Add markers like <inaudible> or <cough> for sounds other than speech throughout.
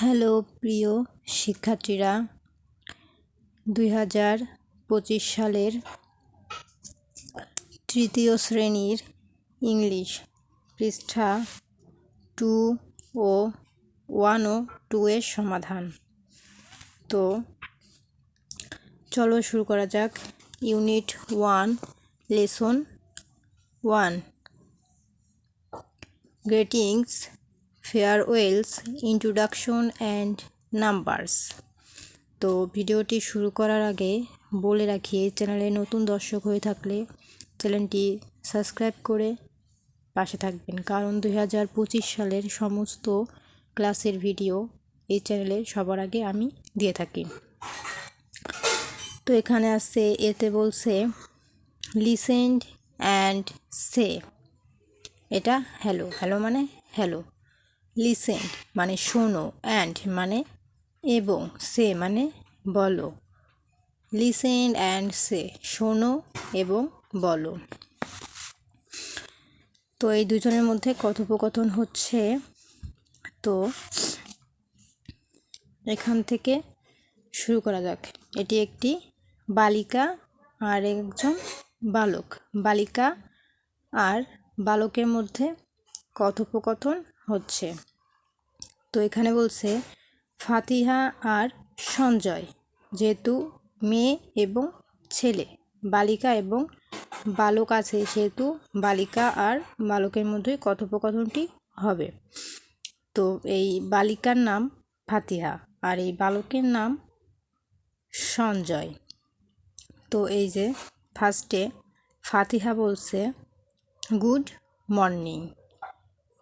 Hello, প্রিয় শিক্ষার্থীরা, দুই হাজার পঁচিশ সালের তৃতীয় শ্রেণির ইংলিশ পৃষ্ঠা টু ও ওয়ান ও টু এর সমাধান। তো চলো শুরু করা যাক। Unit one, lesson one. Greetings farewells introduction and numbers তো ভিডিওটি শুরু করার আগে বলে রাখি, এই চ্যানেলে নতুন দর্শক হয়ে থাকলে চ্যানেলটি সাবস্ক্রাইব করে পাশে থাকবেন। কারণ দুই হাজার পঁচিশ সালের সমস্ত ক্লাসের ভিডিও এই চ্যানেলে সবার আগে আমি দিয়ে থাকি। তো এখানে আছে, এতে বলছে লিসেন্ড অ্যান্ড সে এটা হ্যালো হ্যালো মানে হ্যালো লিসেন্ড মানে শোনো, অ্যান্ড মানে এবং, সে মানে বলো। লিসেন্ড অ্যান্ড সে, শোনো এবং বলো। তো এই দুজনের মধ্যে কথোপকথন হচ্ছে। তো এখান থেকে শুরু করা যাক। এটি একটি বালিকা আর একজন বালক। বালিকা আর বালকের মধ্যে কথোপকথন হচ্ছে। তো এখানে বলছে, ফাতিহা আর সঞ্জয় যেহেতু মেয়ে এবং ছেলে, বালিকা এবং বালক আছে, সেহেতু বালিকা আর বালকের মধ্যে কথোপকথনটি হবে। তো এই বালিকার নাম ফাতিহা আর এই বালকের নাম সঞ্জয়। তো এই যে ফার্স্টে ফাতিহা বলছে, good morning.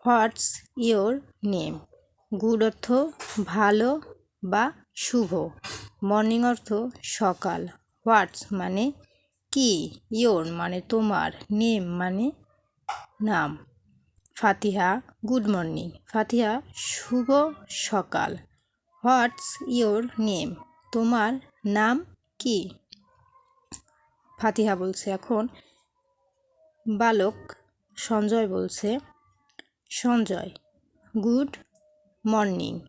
What's your name good অর্থ ভালো বা শুভ। মর্নিং অর্থ সকাল। হোয়াটস মানে কি? ইয়োর মানে তোমার। নেম মানে নাম। ফাতিহা গুড মর্নিং ফাতিহা, শুভ সকাল। হোয়াটস ইয়োর নেম তোমার নাম কি? ফাতিহা বলছে এখন। বালক সঞ্জয় বলছে। Sanjay. Good morning.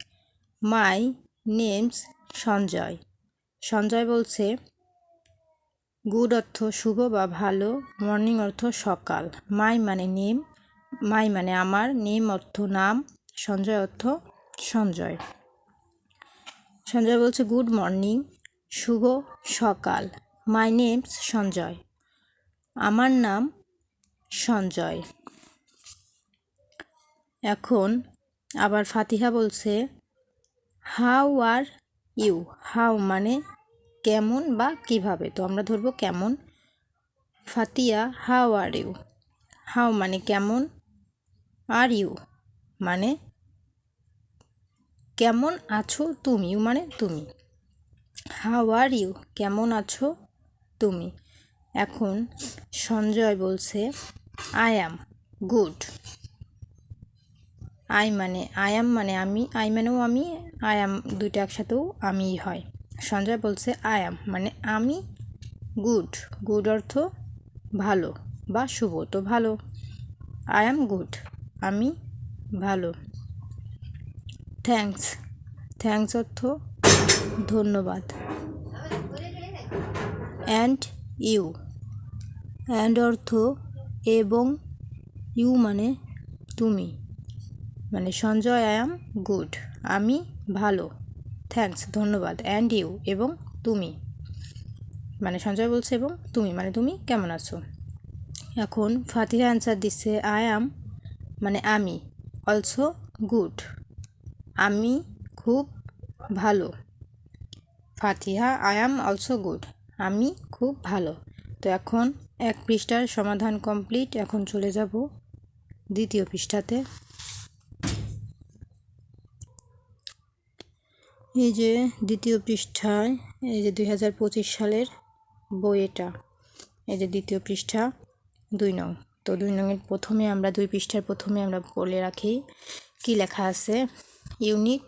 My name's Sanjay. Sanjay বলছে, গুড অর্থ শুভ বা ভালো, মর্নিং অর্থ সকাল। মাই মানে নেম, মাই মানে আমার, নেম অর্থ নাম, সঞ্জয় অর্থ সঞ্জয়। সঞ্জয় বলছে, গুড মর্নিং, শুভ সকাল। My name's Sanjay. আমার নাম সঞ্জয়। এখন আবার ফাতিহা বলছে হাউ আর ইউ হাউ মানে কেমন বা কীভাবে? তো আমরা ধরবো কেমন। Fatia how are you how মানে কেমন? আর ইউ মানে কেমন আছো তুমি? ইউ মানে তুমি। হাউ আর ইউ কেমন আছো তুমি? এখন সঞ্জয় বলছে আই অ্যাম গুড আই মানে আই অ্যাম মানে আমি, আই মানেও আমি, আই অ্যাম দুইটা একসাথেও আমিই হয়। সঞ্জয় বলছে আই অ্যাম মানে আমি গুড। গুড অর্থ ভালো বা শুভ, তো ভালো। আই অ্যাম গুড, আমি ভালো। থ্যাংকস থ্যাংকস অর্থ ধন্যবাদ। And you. অ্যান্ড অর্থ এবং ইউ মানে তুমি। মানে সঞ্জয় আই অ্যাম গুড। আমি ভালো। থ্যাঙ্কস, ধন্যবাদ। অ্যান্ড ইউ এবং তুমি? মানে সঞ্জয় বলছে এবং তুমি মানে তুমি কেমন আছো? এখন ফাতিহা অ্যান্সার দিচ্ছে আই অ্যাম মানে আমি অলসো গুড আমি খুব ভালো। Fatiha I am also good আমি খুব ভালো। তো এখন এক পৃষ্ঠার সমাধান কমপ্লিট এখন চলে যাব দ্বিতীয় পৃষ্ঠাতে। এই যে দ্বিতীয় পৃষ্ঠায়, এই যে দুই হাজার পঁচিশ সালের বই এটা এই যে দ্বিতীয় পৃষ্ঠা দুই নং। তো দুই নংয়ের প্রথমে আমরা, দুই পৃষ্ঠার প্রথমে আমরা বলে রাখি কি লেখা আছে? Unit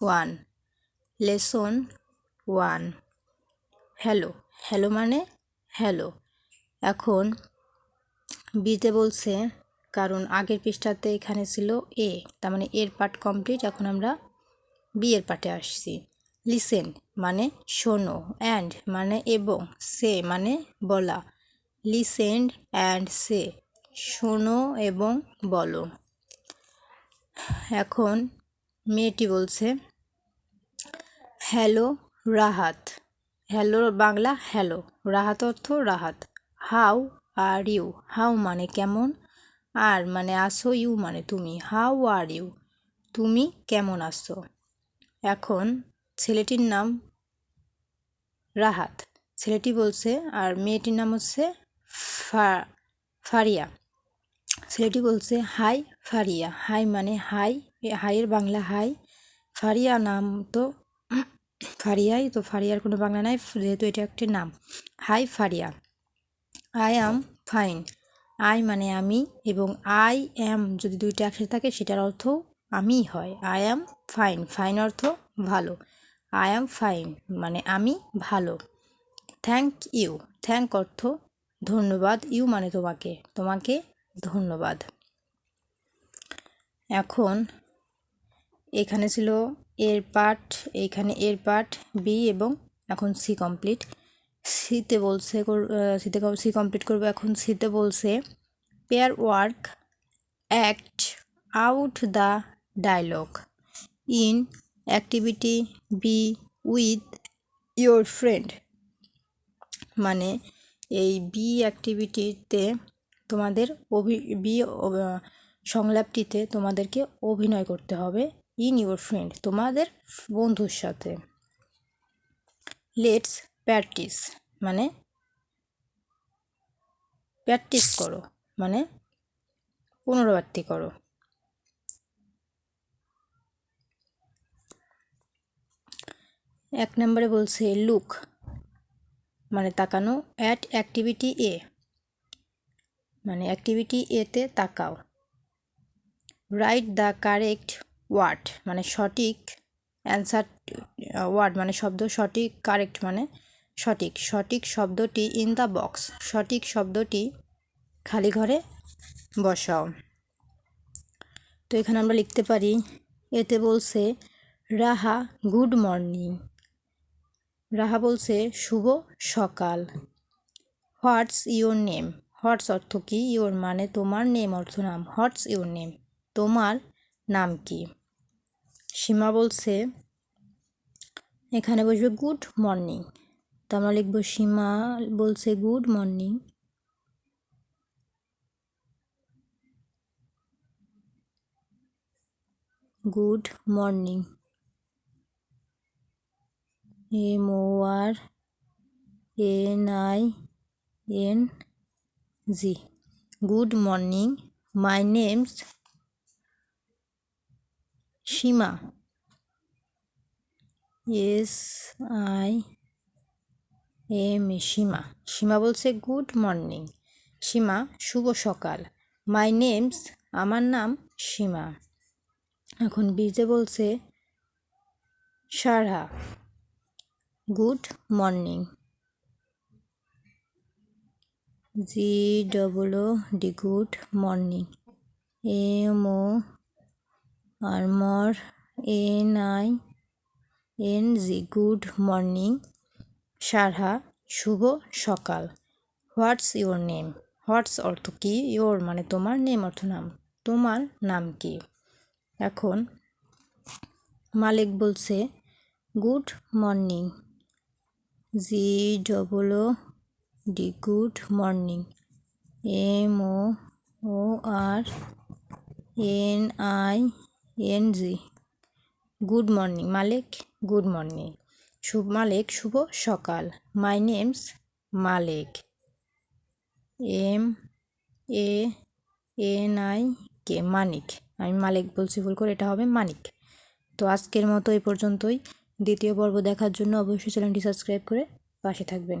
one, lesson one, hello. Hello মানে হ্যালো। এখন বিতে বলছে, কারণ আগের পৃষ্ঠাতে এখানে ছিল এ, তার মানে এর পার্ট কমপ্লিট। এখন আমরা বিয়ের পাটে আসছি। লিসেন মানে শোনো অ্যান্ড মানে এবং সে মানে বলা। লিসেন্ড অ্যান্ড সে শোনো এবং বলো। এখন মেয়েটি বলছে, hello, Rahat. Hello Bangla, hello. Rahat অর্থ Rahat. How are you? How মানে কেমন? আর মানে আসো ইউ মানে তুমি। How are you? তুমি কেমন আছো? এখন ছেলেটির নাম রাহাত। ছেলেটি বলছে, আর মেয়েটির নাম হচ্ছে ফা- ফারিয়া। ছেলেটি বলছে, হাই ফারিয়া। হাই মানে হাই হাইয়ের বাংলা হাই। ফারিয়া নাম তো <clears throat> ফারিয়াই, তো ফারিয়ার কোনো বাংলা নাই, যেহেতু এটা একটি নাম। Hi Faria. I am fine. I মানে আমি এবং আই অ্যাম যদি দুইটা একসাথে থাকে, সেটার অর্থ আমিই হয়। আই অ্যাম ফাইন ফাইন অর্থ ভালো। আই অ্যাম ফাইন মানে আমি ভালো। থ্যাংক ইউ থ্যাংক অর্থ ধন্যবাদ। ইউ মানে তোমাকে। তোমাকে ধন্যবাদ। এখন এখানে ছিল এর পার্ট এইখানে এর পার্ট বি এবং এখন সি কমপ্লিট সিতে বলছে সিতে সি কমপ্লিট করব। এখন সিতে বলছে pair work act out the dialogue in activity B with your friend মানে এই বি অ্যাক্টিভিটিতে তোমাদের অভি বি সংলাপটিতে তোমাদেরকে অভিনয় করতে হবে ইন ইউর ফ্রেন্ড তোমাদের বন্ধুর সাথে। লেটস প্র্যাকটিস মানে প্র্যাকটিস করো মানে পুনরাবৃত্তি করো। এক নম্বরে বলছে, লুক মানে তাকানো অ্যাট অ্যাক্টিভিটি এ মানে অ্যাক্টিভিটি এতে তাকাও। রাইট দ্য কারেক্ট ওয়ার্ড মানে সঠিক অ্যান্সার ওয়ার্ড মানে শব্দ সঠিক কারেক্ট মানে সঠিক। সঠিক শব্দটি ইন দ্য বক্স সঠিক শব্দটি খালি ঘরে বসাও। তো এখানে আমরা লিখতে পারি, এতে বলছে, রাহা গুড মর্নিং রাহা বলছে, শুভ সকাল। হোয়াটস ইওর নেম হোয়াটস অর্থ কি? ইওর মানে তোমার নেম অর্থ নাম। হোয়াটস ইওর নেম তোমার নাম কি? সীমা বলছে, এখানে বসবে গুড মর্নিং তো আমরা লিখব, সীমা বলছে good morning good morning M O R N I N G good morning my name's Sima S I M A Sima Sima বলছে গুড মর্নিং সীমা শুভ সকাল. মাই নেমস আমার নাম সীমা এখন বিজে বলছে, Sarha. Good morning. G double O D good morning. M O আরমর N I N G good morning. Sarha, শুভ সকাল। What's your name? হোয়াটস অর্থ কি? ইওর মানে তোমার নেম অর্থ নাম। তোমার নাম কি? এখন মালিক বলছে, good morning. G double O, D good morning. M O O R N I N G. Good morning Malik, good morning. শুভ মালিক, শুভ সকাল। My name's Malik. M A N I K, Manik. আমি মালিক বলছি, ভুল করে এটা হবে মানিক। তো আজকের মতো এই পর্যন্তই। দ্বিতীয় পর্ব দেখার জন্য অবশ্যই চ্যানেলটি সাবস্ক্রাইব করে পাশে থাকবেন।